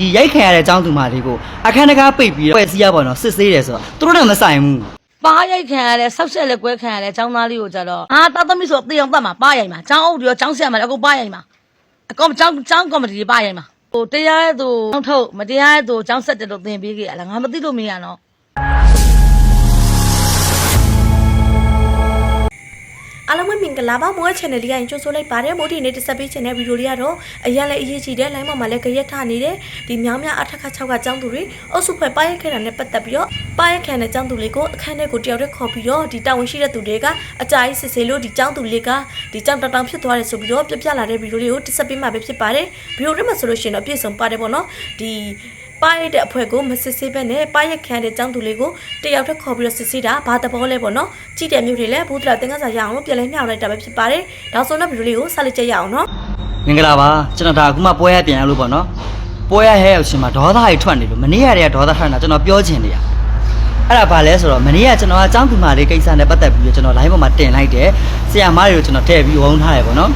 ဒီရိုက်ခံရတဲ့အကြောင်းသူမလေးကိုအခန်းတကားပိတ်ပြီးတော့ဖွဲ့စည်းရပါတော့စစ်ဆေးတယ်ဆိုတော့သူတို့နဲ့မဆိုင်ဘူး ပါရိုက်ခံရလဲဆောက်ဆက်လဲကွဲခံရလဲចောင်းသားလေးကိုကြတော့အာတာသမီဆိုတေအောင်တတ်မှာပါရိုက်မှာចောင်းအုပ်ရောចောင်းဆက်မှာအကုန်ပါရိုက်မှာအကုန်ចောင်းចောင်းကော်မတီတွေပါရိုက်မှာဟိုတရားရဲ့သူចောင်းထုတ်မတရားရဲ့သူចောင်းဆက်တယ်လို့သင်ပေးခဲ့ရလားငါမသိလို့မရနော် အားလုံးပဲမင်္ဂလာပါမိုး channel လေးကရင်ကြိုဆိုလိုက်ပါတယ်မိုးဒီနေ့တက်ဆက်ပေးခြင်းတဲ့ဗီဒီယိုလေးကတော့အရင်လည်းအရေးကြီးတဲ့ line ပေါ်မှာလည်းကြရက်ထနေတယ်ဒီမြောင်းများအထက်ခါ6ကចောင်းသူတွေအုပ်စုဖွဲ့ပါရက်ခဲ့တာနဲ့ပတ်သက်ပြီးတော့ပါရက်ခံတဲ့ចောင်းသူလေးကိုအခန်းထဲကိုတယောက်တည်းခေါ်ပြီးတော့ဒီတာဝန်ရှိတဲ့သူတွေကအကြာကြီးစစ်ဆေးလို့ဒီចောင်းသူလေးကဒီចောင်းတောင်တောင်ဖြစ်သွားတယ်ဆိုပြီးတော့ပြပြလာတဲ့ဗီဒီယိုလေးကိုတက်ဆက်ပေးမှာပဲဖြစ်ပါတယ်ဗီဒီယိုထဲမှာဆိုလို့ရှိရင်တော့အပြည့်စုံပါတယ်ပေါ့နော်ဒီ ပါရက်တဲ့အဖွဲကိုမစစ်ဆေးဘဲနဲ့ပါရက်ခံတဲ့ចောင်းသူလေးကိုတယောက်တည်းခေါ်ပြီးတော့စစ်ဆေးတာဘာတဘောလဲပေါ့နော်ကြည့်တဲ့မျိုးတွေလည်းဘူးတလာတင်ကစားရအောင်လို့ပြန်လဲမြောက်လိုက်တာပဲဖြစ်ပါတယ်နောက်ဆုံးတော့ဗီဒီယိုလေးကိုဆက်လက်ကြည့်ရအောင်နော်မင်္ဂလာပါကျွန်တော်ဒါအခုမှပွဲရပြန်ရလို့ပေါ့နော်ပွဲရဟဲရောက်ရှင်မှာဒေါသကြီးထွက်နေလို့မနေ့ကတည်းကဒေါသထွက်နေတာကျွန်တော်ပြောချင်တယ်အဲ့ဒါဘာလဲဆိုတော့မနေ့ကကျွန်တော်ကအကြောင်းသူမလေးကိစ္စနဲ့ပတ်သက်ပြီးတော့ကျွန်တော် line ပေါ်မှာတင်လိုက်တယ်ဆရာမတွေကိုကျွန်တော်ထည့်ပြီးဝုန်းထားတယ်ပေါ့နော်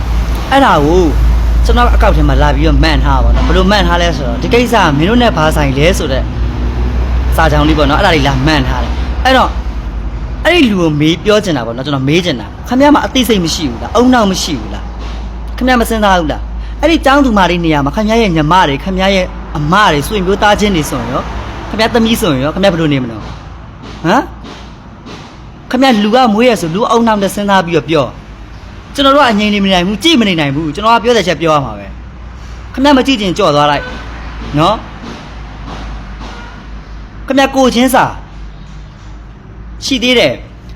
အဲ့ဒါကို ကျွန်တော်အကောက်ထဲမှာလာပြီးတော့မှန်ထားပါတော့ဘယ်လိုမှန်ထားလဲဆိုတော့ဒီကိစ္စကမင်းတို့နဲ့ဘာဆိုင်လဲဆိုတော့စာကြောင်လေးပေါ့နော်အဲ့ဒါလေးလာမှန်ထားတယ်အဲ့တော့အဲ့ဒီလူကိုမေးပြောချင်တာပေါ့နော်ကျွန်တော်မေးချင်တာခမရမှာအသိစိတ်မရှိဘူးလားအုံနောက်မရှိဘူးလားခမရမစင်စားဘူးလားအဲ့ဒီចောင်းသူမာလေးနေရာမှာခမရရဲ့ညီမတွေခမရရဲ့အမတွေစွန့်ပြိုးသားချင်းတွေဆိုရင်ရောခမရသမီးဆိုရင်ရောခမရဘယ်လိုနေမလဲဟမ်ခမရလူကမွေးရဆိုလူအုံနောက်နဲ့စဉ်းစားပြီးတော့ပြော ကျွန်တော်တို့ကအငြိမ်နေမနိုင်ဘူးကြည့်မနေနိုင်ဘူးကျွန်တော်ကပြောတဲ့ချက်ပြောရမှာပဲခမရမကြည့်ချင်ကြော့သွားလိုက်နော်ခမရကိုချင်းစာ ရှိသေးတယ်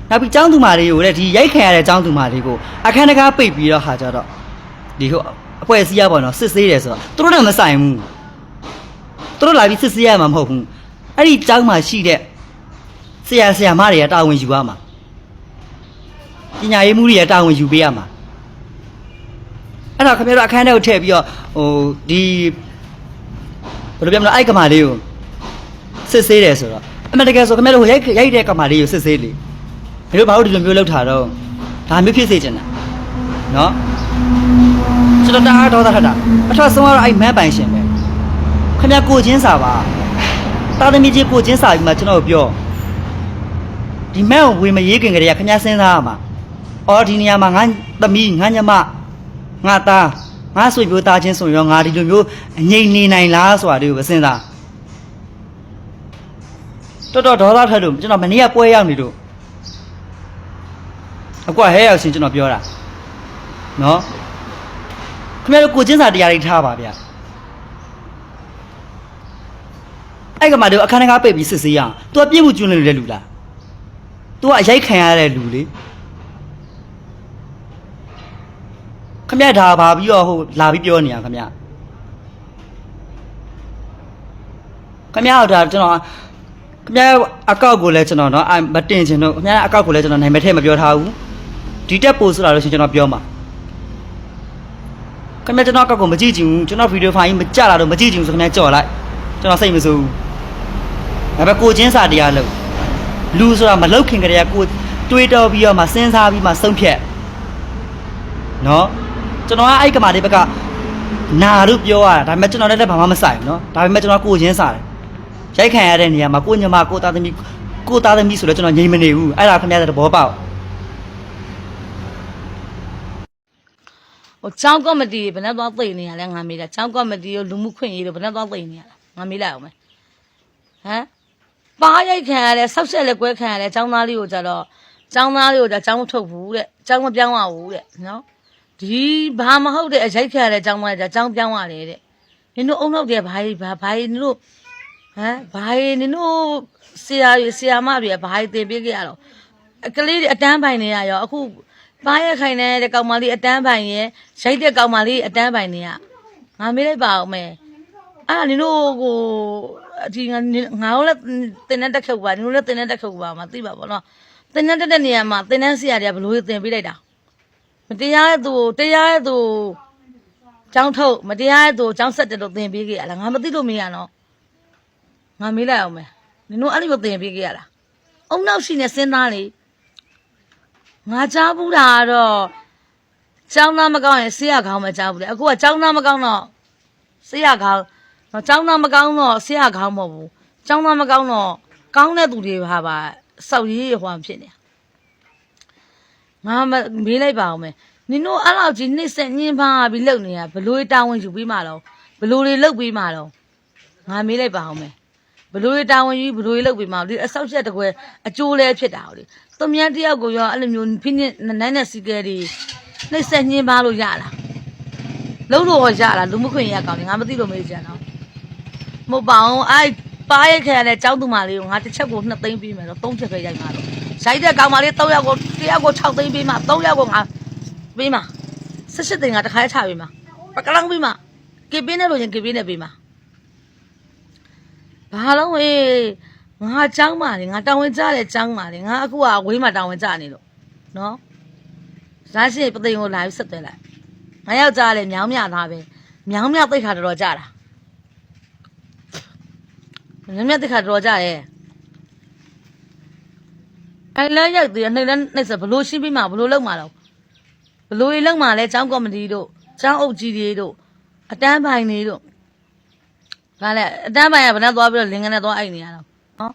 နောက်ပြီးចောင်းသူမာလေးကိုလည်းဒီရိုက်ခံရတဲ့ចောင်းသူမာလေးကိုအခန်းတကားပိတ်ပြီးတော့ဟာကြတော့ဒီဟိုအပွဲစည်းရပါတော့စစ်ဆေးတယ်ဆိုတော့သူတို့နဲ့မဆိုင်ဘူးသူတို့လာပြီးစစ်ဆေးရမှာမဟုတ်ဘူးအဲ့ဒီចောင်းမှာရှိတဲ့ဆရာဆရာမတွေကတာဝန်ယူရမှာပညာရေးမှုတွေကတာဝန်ယူပေးရမှာ အဲ့တော့ခင်ဗျားတို့အခန်းထဲကိုထည့်ပြီးတော့ဟိုဒီဘယ်လိုပြောမလဲအိုက်ကမာလေးကိုစစ်ဆေးတယ်ဆိုတော့အမှန်တကယ်ဆိုခင်ဗျားတို့ရိုက်ရိုက်တဲ့ကမာလေးကိုစစ်ဆေးလေမင်းတို့ဘာလို့ဒီလိုမျိုးလုပ်ထားတော့ဒါမျိုးဖြစ်စေချင်တာနော်ကျွန်တော်တအားတော်တာထတာအထက်ဆုံးကတော့အဲ့မန်းပိုင်ရှင်ပဲခင်ဗျားကိုချင်းစာပါတာသမီကြီးကိုချင်းစာပြီးမှကျွန်တော်ပြောဒီမန်းကိုဝေမရေးခင်ကလေးကခင်ဗျားစဉ်းစားရမှာအော်ဒီနေရာမှာငါသမီးငါညီမ ငါသားငါဆွေမျိုးသားချင်းဆိုရင်ရောငါဒီလိုမျိုးအငြိမ်နေနိုင်လားဆိုတာတွေကိုပဲစဉ်းစားတော်တော်ဒေါသထွက်လို့ကျွန်တော်မနေ့ကပွဲရောက်နေလို့အကွာဟဲရောက်ရှင်ကျွန်တော်ပြောတာနော်ခင်ဗျားတို့ကိုချင်းစာတရားတွေထားပါဗျအဲ့ကမှတို့အခန်းတကားပိတ်ပြီးစစ်ဆေးရအောင် तू အပြည့်မှုကျွန်းနေတဲ့လူလား तू ကအရိုက်ခံရတဲ့လူလေ ခမရဒါဘာပြီးတော့ဟိုလာပြီးပြောနေတာခမရခမရတို့ဒါကျွန်တော်ခမရအကောက်ကိုလည်းကျွန်တော်နော်မတင်ချင်တော့ခမရအကောက်ကိုလည်းကျွန်တော်နိုင်မထဲမပြောထားဘူးဒီတက်ပို့ဆိုတာလို့ရှင်ကျွန်တော်ပြောမှာခမရကျွန်တော်အကောက်ကိုမကြည့်ချင်ဘူးကျွန်တော်ဗီဒီယိုဖိုင်မကြလာတော့မကြည့်ချင်ဘူးဆိုခမရကြော်လိုက်ကျွန်တော်စိတ်မစိုးဘူးဒါပေမဲ့ကိုချင်းစာတရားလို့လူဆိုတာမလောက်ခင်ကလေးကကိုတွေးတော်ပြီးတော့မှစဉ်းစားပြီးမှဆုံးဖြတ်နော် ကျွန်တော်ကအဲ့ကမာလေးဘက်ကနာလို့ပြောရတာဒါပေမဲ့ကျွန်တော်လည်းဘာမှမဆိုင်ဘူးเนาะဒါပေမဲ့ကျွန်တော်ကိုချင်းစာတယ် ရိုက်ခံရတဲ့နေရာမှာကိုညမကိုသားသမီးကိုသားသမီးဆိုတော့ကျွန်တော်ငြိမ်မနေဘူးအဲ့ဒါခင်ဗျားတဲ့သဘောပေါက် ဟိုចောင်းကော်မတီဘယ်နဲ့သွားသိနေရလဲငါမေးတာចောင်းကော်မတီရောလူမှုခွင့်ရေးရောဘယ်နဲ့သွားသိနေရလဲငါမေးလိုက်အောင်မယ်ဟမ်ပါရိုက်ခံရလဲဆောက်ဆက်လဲကွဲခံရလဲចောင်းသားလေးကိုကြတော့ចောင်းသားလေးကိုကြចောင်းမထုတ်ဘူးတဲ့ចောင်းမပြောင်းရဘူးတဲ့နော် ဒီဘာမဟုတ်တဲ့အရိုက်ခံရတဲ့ចောင်းသားကြចောင်းပြောင်းရတယ်တဲ့နင်တို့အုံနောက်တဲ့ဘာကြီးဘာဘာကြီးနင်တို့ဟမ်ဘာကြီးနင်တို့ဆရာကြီးဆရာမတွေကဘာကြီးသင်ပေးခဲ့ရတော့အကလေးတွေအတန်းပိုင်နေရရောအခုပါရက်ခိုင်နေတဲ့ကောင်မလေးအတန်းပိုင်ရဲ့ရိုက်တဲ့ကောင်မလေးအတန်းပိုင်နေရငါမေးလိုက်ပါအောင်မယ်အဲ့ဒါနင်တို့ကိုဒီငါငါတို့လည်းတင်တဲ့တက်ခုတ်ပါနင်တို့လည်းတင်တဲ့တက်ခုတ်ပါမသိပါဘောနော်တင်တဲ့တက်တဲ့နေရာမှာတင်တဲ့ဆရာတွေကဘလို့တင်ပေးလိုက်တာ မတရားတဲ့သူကိုတရားတဲ့သူကိုကျောင်းထုတ်မတရားတဲ့သူကိုကျောင်းဆက်တယ်လို့သင်ပေးခဲ့ရလားငါမသိလို့မရနော်ငါမေးလိုက်အောင်မယ်နင်တို့အဲ့ဒီလိုသင်ပေးခဲ့ရလားအုံနောက်ရှိနေစဉ်းသားလေငါကြားဘူးတာကတော့ကျောင်းသားမကောင်းရင်ဆေးရကောင်းမကြားဘူးလေအခုကကျောင်းသားမကောင်းတော့ဆေးရကောင်းနော်ចောင်းသားမကောင်းတော့ဆရာကောင်းမဟုတ်ဘူးចောင်းသားမကောင်းတော့ကောင်းတဲ့သူတွေပါပါစောက်ရေးဟွာဖြစ်နေ ငါမမေးလိုက်ပါအောင်မယ်နင်တို့အဲ့လောက်ကြီးနှိမ့်ဆက်ညင်းပါပြီးလုပ်နေတာဘလို့တာဝန်ယူပြီးမှတော့ဘလို့တွေလုပ်ပြီးမှတော့ငါမေးလိုက်ပါအောင်မယ်ဘလို့တွေတာဝန်ယူဘလို့တွေလုပ်ပြီးမှဒီအဆောက်ရက်တကွယ်အကျိုးလဲဖြစ်တာဟုတ်လေသူများတယောက်ကိုရောအဲ့လိုမျိုးဖိနစ်နိုင်တဲ့စီကဲတွေနှိမ့်ဆက်ညင်းပါလို့ရလားလုံးလို့ရလားလူမခွင့်ရကောင်ငါမသိလို့မေးကြတော့မဟုတ်ပါဘူးအဲ့ပါရိုက်ခဲ့ရတဲ့ကျောင်းသူမလေးကိုငါတစ်ချက်ကို2သိန်းပေးမယ်တော့3ချက်ပဲရိုက်မှာတော့ ရိုက်တဲ့ကောင်မလေး3ယောက်ကို1ယောက်ကို6သိန်းပေးမှာ3ယောက်ကိုငါပေးမှာ18သိန်းကတစ်ခါချပေးမှာပကလောင်းပေးမှာကေပေးနေလို့ရင်ကေပေးနေပေးမှာဘာလုံးဝေးငါကျောင်းပါလေငါတောင်းဝင်ကြတဲ့ကျောင်းပါလေငါအခုကဝေးမှာတောင်းဝင်ကြနေလို့နော်ဇာရှိပသိမ်ကိုလာပြီးဆက်သွဲလိုက်ငါယောက်ကြားလေမြောင်းမြသားပဲမြောင်းမြသိခါတော်တော်ကြတာ။မြတ်မြတ်တခါတော်ကြရဲ့။အဲလဲရောက်သေးတယ်နှိမ့်လဲနှိမ့်စဘလို့ရှင်းပြီးမှဘလို့လောက်မှတော့ဘလို့ရေလောက်မှလဲចောင်းကော်မတီတို့ចောင်းအုပ်ကြီးတွေတို့အတန်းပိုင်တွေတို့ဘာလဲအတန်းပိုင်ကဘယ်နဲ့သွားပြီးတော့လင်္ကနဲ့သွားအိုက်နေရတော့နော်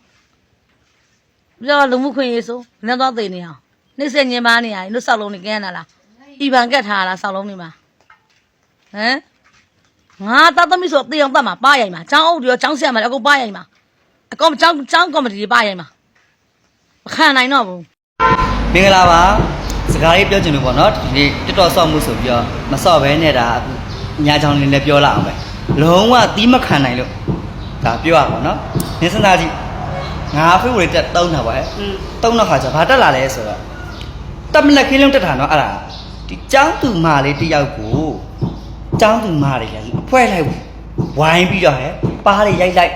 ပြောလူမှုခွင့်ရေးဆိုဘယ်နဲ့သွားသိနေအောင်နှိမ့်ဆက်ညင်ပါနေရရင်တို့ဆောက်လုံးနေကဲရလားဤပန်ကတ်ထားလားဆောက်လုံးနေမှာဟမ် ငါသားသမီးဆိုတေးအောင်တတ်မှာပါရိုင်မှာចောင်းအုပ်တွေရောចောင်းဆက်မှာလည်းအကုန်ပါရိုင်မှာအကောင်ចောင်းចောင်းကော်မတီတွေပါရိုင်မှာ မခံနိုင်တော့ဘူးမင်္ဂလာပါစကားလေးပြောချင်လို့ပေါ့နော်ဒီနေ့တက်တော်ဆော့မှုဆိုပြီးတော့မဆော့ဘဲနဲ့ဒါအခုညာချောင်းလေးလည်းပြောလာအောင်ပဲလုံးဝသီးမခံနိုင်လို့ဒါပြောရပါတော့နော်နင်းစနာကြည့်ငါဖေးဝေတက်တုံးတာပါဟဲ့တုံးတော့ခါကျဘာတက်လာလဲဆိုတော့တမလက်ခင်းလုံးတက်တာနော်အဲ့ဒါဒီចောင်းသူမလေးတယောက်ကိုចောင်းသူမလေးလည်းအဖွဲလိုက်ဝိုင်းပြီးတော့ဟဲ့ပါးလေးရိုက်လိုက်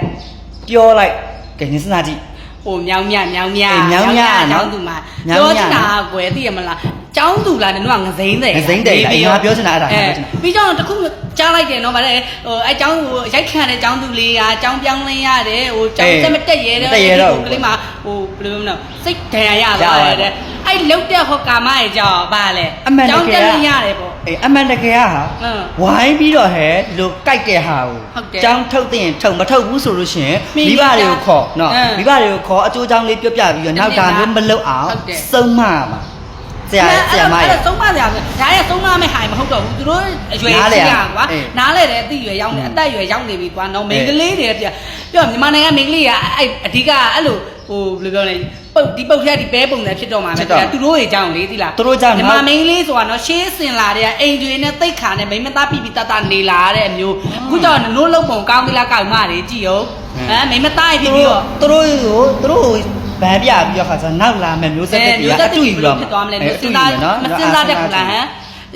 ပြောလိုက်ကဲနင်းစနာကြည့် ဟိုမြောင်းမြမြောင်းမြအေးမြောင်းမြနော်ကျောင်းသူမှာမြောင်းမြပြောချင်တာကွယ်သိရမလားကျောင်းသူလားနင်တို့ကငစိမ့်တယ်ငစိမ့်တယ်လားအေးငါပြောချင်တာအဲ့ဒါငါပြောချင်တာပြီးတော့တစ်ခုကြားလိုက်တယ်နော်ဗါလေဟိုအဲကျောင်းဟိုရိုက်ခံတဲ့ကျောင်းသူလေးကကျောင်းပြောင်းလင်းရတယ်ဟိုကျောင်းအေးတက်မတက်ရဲတဲ့မတက်ရဲတော့ဘူးဟိုကလေးမှာဟိုဘယ်လိုမလဲစိတ်ဒဏ်ရာရသွားတယ်တဲ့အဲ့လုတ်တဲ့ဟောကာမရဲ့ကြောင့်ဗါလေအမှန်တကျောင်းကယ်တက်ကလင်းရတယ်ပေါ့ အေးအမှန်တကယ်ကဟာ ဟမ် ဝိုင်းပြီးတော့ဟဲ့ဒီလိုကြိုက်တဲ့ဟာကို ဟုတ်တယ် ចောင်းထုတ်တဲ့ရင်ထုတ်မထုတ်ဘူးဆိုလို့ရှိရင် မိ မိ မိ ဘတွေကိုခေါ်နော် အင်း မိဘတွေကိုခေါ်အကျိုးချောင်းလေးပြောပြပြီးတော့နောက်ဒါမျိုးမလုပ်အောင် ဟုတ်တယ် စုံမမှာဆရာဆရာမ အဲ့ ရဲ့ ဒါသုံးမဆရာပဲဒါရဲ့သုံးမမဲ့ဟိုင်မဟုတ်တော့ဘူးသူတို့အရွယ် နားလည် ကြီး ရ ရကွာ အေး နားလဲတယ်အသိရွယ်ရောက်နေ อืม အသက်ရွယ်ရောက်နေပြီကွာနော် အေး မိန်းကလေးတွေပြပြောမြန်မာနိုင်ငံမိန်းကလေးကအဲ့အဓိကအဲ့လိုဟိုဘယ်လိုပြောလဲ ပုတ်ဒီပုတ်ထဲဒီပဲပုံစံဖြစ်တော့မှာဖြစ်ပဲတော့ကြာသူတို့တွေကြောင်းလေသိလားသူတို့ကြောင့်မြန်မာနောက်မိန်းကလေးဆိုတာနော်ရှေးစင်လာတဲ့အိမ်ကျွေနဲ့တိတ်ခါနဲ့မိန်းမသားပြပြတတနေလာတဲ့အမျိုးအခုတော့နနိုးလုံးပုံကောင်းသလားကောက်မတွေကြည့်ရောဟမ်မိန်းမသားပြသူပြီးတို့တော့သူတို့ကိုသူတို့ကိုဗန်းပြပြီးတော့ခါကျနောက်လာမယ်မျိုးဆက်တွေမျိုးကအတူယူလို့တော့ဖြစ်သွားမလဲအဲမအတူစင်ယူစားမယ်နော်မစင်စားတတ်ဘူးလားဟမ်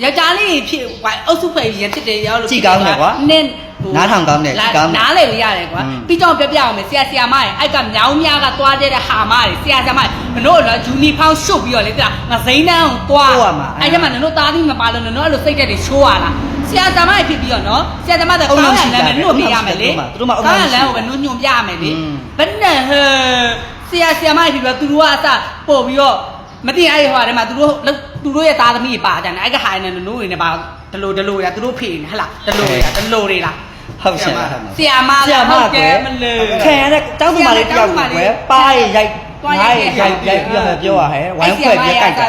ယောက်ျားလေးဖြစ်ဟိုအုပ်စုဖွဲ့ရင်ဖြစ်တယ်ရောလို့ကြည့်ကောင်းတယ်ကွာနင်းဟို နားထောင်ကောင်းတယ်ကောင်းတယ်နားလေလို့ရတယ်ကွာပြီးကြောင်ပြပြအောင်မယ်ဆရာဆရာမရဲ့အိုက်ကမြောင်းများကသွားတဲ့ဟာမရဲ့ဆရာဆရာမမတို့တော့ဂျူနီဖောင်းရှုပ်ပြီးတော့လေပြငစိမ့်နှန်းကိုသွားအဲ့ကျမှနင်တို့သားသမီးမပါလို့နင်တို့အဲ့လိုစိတ်သက်တွေရှိုးရလားဆရာသမားဖြစ်ပြီးတော့နော်ဆရာသမားကကောင်းရလမ်းပဲနှုတ်ပြရမယ်လေသူတို့မှကောင်းရလမ်းကိုပဲနှုတ်ညွန်ပြရမယ်လေဘယ်နဲ့ဟဲဆရာဆရာမဖြစ်ပြီးတော့သူတို့ကအစပို့ပြီးတော့မတင်အဲ့ဟိုအဲ့မှာသူတို့သူတို့ရဲ့သားသမီးပါကြတယ်အဲ့ကဟာနေနိုးနေပါဒလိုဒလိုရသူတို့ဖေးနေဟလားဒလိုရဒလိုတွေလား ဟုတ်ရှင်းလားဆရာမဆရာမဟုတ်ကွကဲ့ယ်မလို့ခံရတဲ့တောင်းသူမလေးတယောက်ကိုကွယ်ပါးရရိုက်ငါးရရိုက်ရိုက်ပြီးတော့ပြောရဟဲ့ဝိုင်းဖွဲ့ပြီးကြိုက်တာ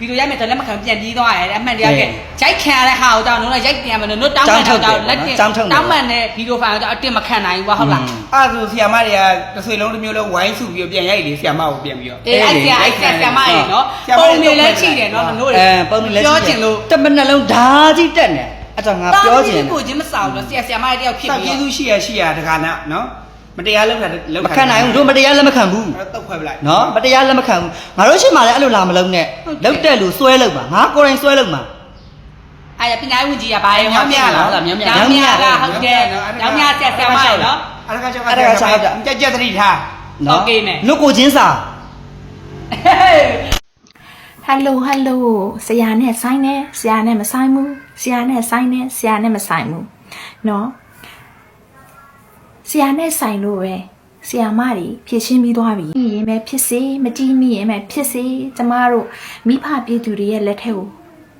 ဗီဒီယိုရိုက်မယ်ဆိုလက်မခံပြန်ပြီးသွားရတယ်အမှန်တရားကအေးရိုက်ခံရတဲ့ဟာကိုတောင်းတော့ရိုက်ပြန်မယ်လို့တောင်းမှန်တောင်းထုတ်တော့တယ်လက်တင်တောင်းထုတ်တယ်တောင်းမှန်တဲ့ဗီဒီယိုဖိုင်ကိုတော့အတင်မခံနိုင်ဘူးကွာဟုတ်လားอืมအဲ့ဒါဆိုဆီယာမတွေကတစ်ဆွေလုံးတစ်မျိုးလုံးဝိုင်းစုပြီးတော့ပြန်ရိုက်လေဆီယာမကိုပြန်ပြီးတော့အေးအဲ့ဆရာအဲ့ဆရာဆရာမရေနော်ဆရာမပုံတွေနေလဲချိတယ်နော်တို့အဲပုံနေလဲပြောချင်လို့တမနှလုံးဓာကြီးတက်နေ အဲ့ဒါငါပြောချင် ကိုချင်းမဆောင်လို့ဆရာဆရာမရေတယောက်ဖြစ် စောက် ပြီး ကျေးဇူးရှိရရှိရတခါနာနော်မတရားလောက်တာလောက် မခံနိုင်ဘူးတို့မတရားလက်မခံဘူး တော့ခွဲပလိုက် နော်မတရားလက်မခံဘူးငါတို့ရှိမှလည်းအဲ့လိုလာမလုံးနဲ့လောက်တဲ့လူစွဲလောက်ပါငါကိုယ်တိုင်စွဲလောက်မှာ အဲ့ပညာဝင်ကြီးကဘာရေဟုတ်လားမြောင်မြဟုတ်ကဲ့မြောင်မြဆရာဆရာမရေနော် အဲ့ဒါကကြောင့်ကြက်ကြက်တတိထား နော် โอเคမယ် လူကိုချင်းစာ ဟယ်လိုဟယ်လိုဆရာနဲ့ဆိုင်နေဆရာနဲ့မဆိုင်ဘူးဆရာနဲ့ဆိုင်နေဆရာနဲ့မဆိုင်ဘူးနော်ဆရာနဲ့ဆိုင်လို့ပဲဆရာမတွေဖြည့်ရှင်းပြီးသွားပြီရင်ပဲဖြစ်စေမတီးမိရင်ပဲဖြစ်စေကျမတို့မိဖပြည်သူတွေရဲ့လက်ထက်ကို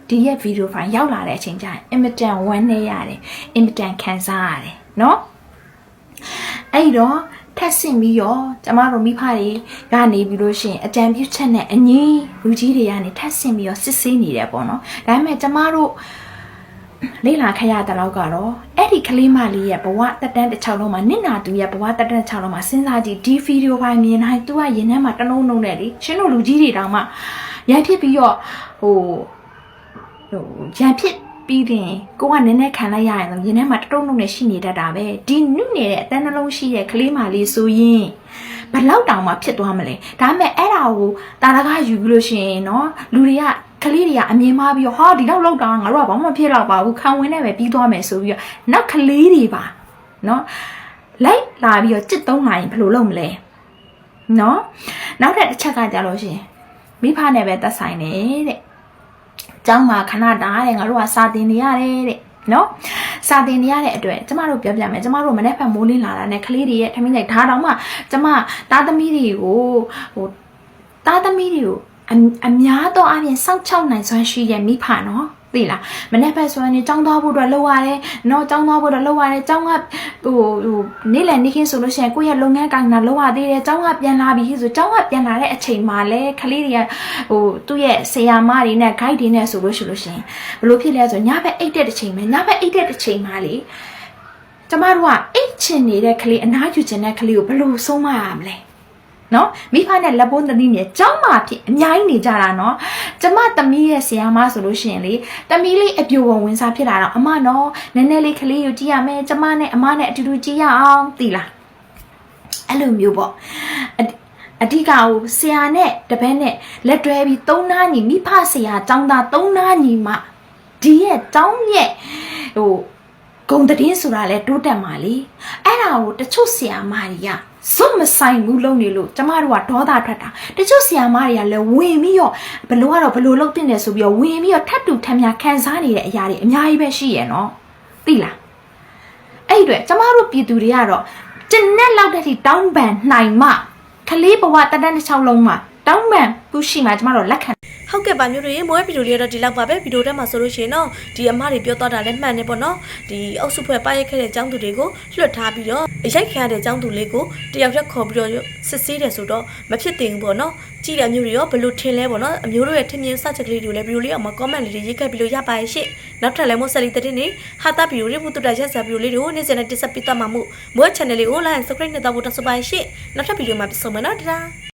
ဒီရဲ့ဗီဒီယိုဖိုင်ရောက်လာတဲ့အချိန်ကျရင်အင်မတန်ဝမ်းနေရတယ်အင်မတန်ခံစားရတယ်နော်အဲ့တော့ ထက်ဆင့်ပြီးတော့ကျမတို့မိဖတွေကနေပြီးလို့ရှိရင်အကြံပြုချက်နဲ့အညီလူကြီးတွေကနေထက်ဆင့်ပြီးတော့စစ်ဆေးနေတယ်ပေါ့နော်ဒါပေမဲ့ကျမတို့လေ့လာခရတဲ့လောက်ကတော့အဲ့ဒီကလေးမလေးရဲ့ဘဝတက်တန်းတစ်ချောင်းလုံးမှာနင့်နာသူရဲ့ဘဝတက်တန်းတစ်ချောင်းလုံးမှာစဉ်းစားကြည့်ဒီဗီဒီယိုပိုင်းမြင်တိုင်း तू ကရင်ထဲမှာတလုံးလုံးနဲ့လေရှင်တို့လူကြီးတွေတောင်မှရိုက်ဖြစ်ပြီးတော့ဟိုဟိုရံဖြစ် ပြီးရင်ကိုကနည်းနည်းခံလိုက်ရရင်တော့ရင်ထဲမှာတတုံတုံနဲ့ရှိနေတတ်တာပဲဒီနုနေတဲ့အတန်းနှလုံးရှိတဲ့ကလေးမလေးဆိုရင်ဘလောက်တောင်မှဖြစ်သွားမလဲဒါပေမဲ့အဲ့ဒါကိုတာတာကယူပြီးလို့ရှိရင်နော်လူတွေကကလေးတွေကအမြင်မှားပြီးတော့ဟာဒီလောက်လောက်တောင်ငါတို့ကဘာမှမဖြစ်တော့ပါဘူးခံဝင်နေပဲပြီးသွားမယ်ဆိုပြီးတော့နောက်ကလေးတွေပါနော်လိုက်လာပြီးတော့จิตသုံးလာရင်ဘယ်လိုလုပ်မလဲနော်နောက်ထပ်တစ်ချက်ကကြလို့ရှင်မိဖနဲ့ပဲသက်ဆိုင်တယ်တဲ့ ကျောင်းမှာခဏတားတဲ့ငါတို့ကစာသင်နေရတယ်တဲ့နော်စာသင်နေရတဲ့အတွက်ကျမတို့ပြောပြမယ်ကျမတို့မနေ့ကမိုးလင်းလာတာနဲ့ကလေးတွေရဲ့ထမင်းလိုက်ဓာတ်တောင်မှကျမသားသမီးတွေကိုဟိုသားသမီးတွေကိုအအများတော့အပြင်စောင့်ချောက်နိုင်စွမ်းရှိရဲ့မိဖနော် သိလားမနေ့ကဆိုရင်ကျောင်းသွားဖို့အတွက်လှုပ်ရတယ်နော်ကျောင်းသွားဖို့အတွက်လှုပ်ရတယ်ကျောင်းကဟိုဟိုနေ့လည်နေ့ခင်းဆိုလို့ရှိရင်ကိုယ့်ရဲ့လုပ်ငန်းကိုင်တာလှုပ်ရသေးတယ်ကျောင်းကပြန်လာပြီဆိုကျောင်းကပြန်လာတဲ့အချိန်မှာလဲကလေးတွေကဟိုသူ့ရဲ့ဆရာမတွေနဲ့ guide တွေနဲ့ဆိုလို့ရှိလို့ရှိရင်ဘလို့ဖြစ်လဲဆိုညဘက်အိတ်တဲ့တစ်ချိန်ပဲညဘက်အိတ်တဲ့တစ်ချိန်မှာလေကျမတို့ကအိတ်ချင်နေတဲ့ကလေးအနားယူချင်တဲ့ကလေးကိုဘလို့ဆုံးမရမလဲ နော်မိဖနဲ့လက်ပွန်းသမီးမြေကျောင်းမှာဖြစ်အများကြီးနေကြတာနော်ကျမသမီးရဲ့ဆရာမဆိုလို့ရှိရင်လေသမီးလေးအပြိုဝင်ဝင်စားဖြစ်လာတော့အမနော်နည်းနည်းလေးကလေးကိုကြည့်ရမယ်ကျမနဲ့အမနဲ့အတူတူကြည့်ရအောင်သိလားအဲ့လိုမျိုးပေါ့အဓိအဓိကဟိုဆရာနဲ့တပည့်နဲ့လက်တွဲပြီးသုံးနာညီမိဖဆရာចောင်းသားသုံးနာညီမဒီရဲ့ចောင်းရဲ့ဟိုဂုံတည်င်းဆိုတာလဲတိုးတက်မှာလေအဲ့ဒါကိုတချို့ဆီယာမတွေက စွတ်မဆိုင်ဘူးလုပ်နေလို့ကျမတို့ကဒေါသထွက်တာတချို့ဆီယာမတွေကလည်းဝင်ပြီးတော့ဘလို့ကတော့ဘလို့လုပ်တင်တယ်ဆိုပြီးတော့ဝင်ပြီးတော့ထပ်တူထပ်မြခံစားနေတဲ့အရာတွေအများကြီးပဲရှိရဲ့နော်သိလားအဲ့ဒီအတွက်ကျမတို့ပြည်သူတွေကတော့ကျင်နဲ့လောက်တဲ့ထိတောင်းပန်နိုင်မှကလေးဘဝတတန်းတစ်ချောင်းလုံးမှာတောင်းပန်သူရှိမှကျမတို့လက်ခံ ဟုတ်ကဲ့ပါမျိုးတွေမိုးဗီဒီယိုလေးကတော့ဒီလောက်ပါပဲဗီဒီယိုထဲမှာဆိုလို့ရှိရင်တော့ဒီအမတွေပြောတော့တာလည်းမှန်နေပေါ့နော်ဒီအုပ်စုဖွဲ့ပါရိုက်ခဲ့တဲ့ចောင်းသူတွေကိုလွှတ်ထားပြီးတော့ရိုက်ခံရတဲ့ចောင်းသူလေးကိုတယောက်တစ်ခေါ်ပြီးတော့စစ်ဆေးတယ်ဆိုတော့မဖြစ်သင့်ဘူးပေါ့နော်ကြည့်တဲ့အမျိုးတွေရောဘယ်လိုထင်လဲပေါ့နော်အမျိုးတို့ရဲ့ထင်မြင်စချက်ကလေးတွေကိုလည်းဗီဒီယိုလေးအောင်မှာ comment လေးတွေရေးခဲ့ပြီးလို့ရပါရဲ့ရှင့်နောက်ထပ်လည်းမို့ဆက်လီတဲ့တင်နေဟာတာဗီဒီယိုလေးဘုတူတာရက်စာဗီဒီယိုလေးတွေကိုနေ့စဉ်နဲ့တက်ဆက်ပေးသွားမှာမို့မို့ channel လေးကို like and subscribe နဲ့တော့ဘုတ်ဆက်ပါရဲ့ရှင့်နောက်ထပ်ဗီဒီယိုမှာပြန်ဆုံမယ်နော်တဒါ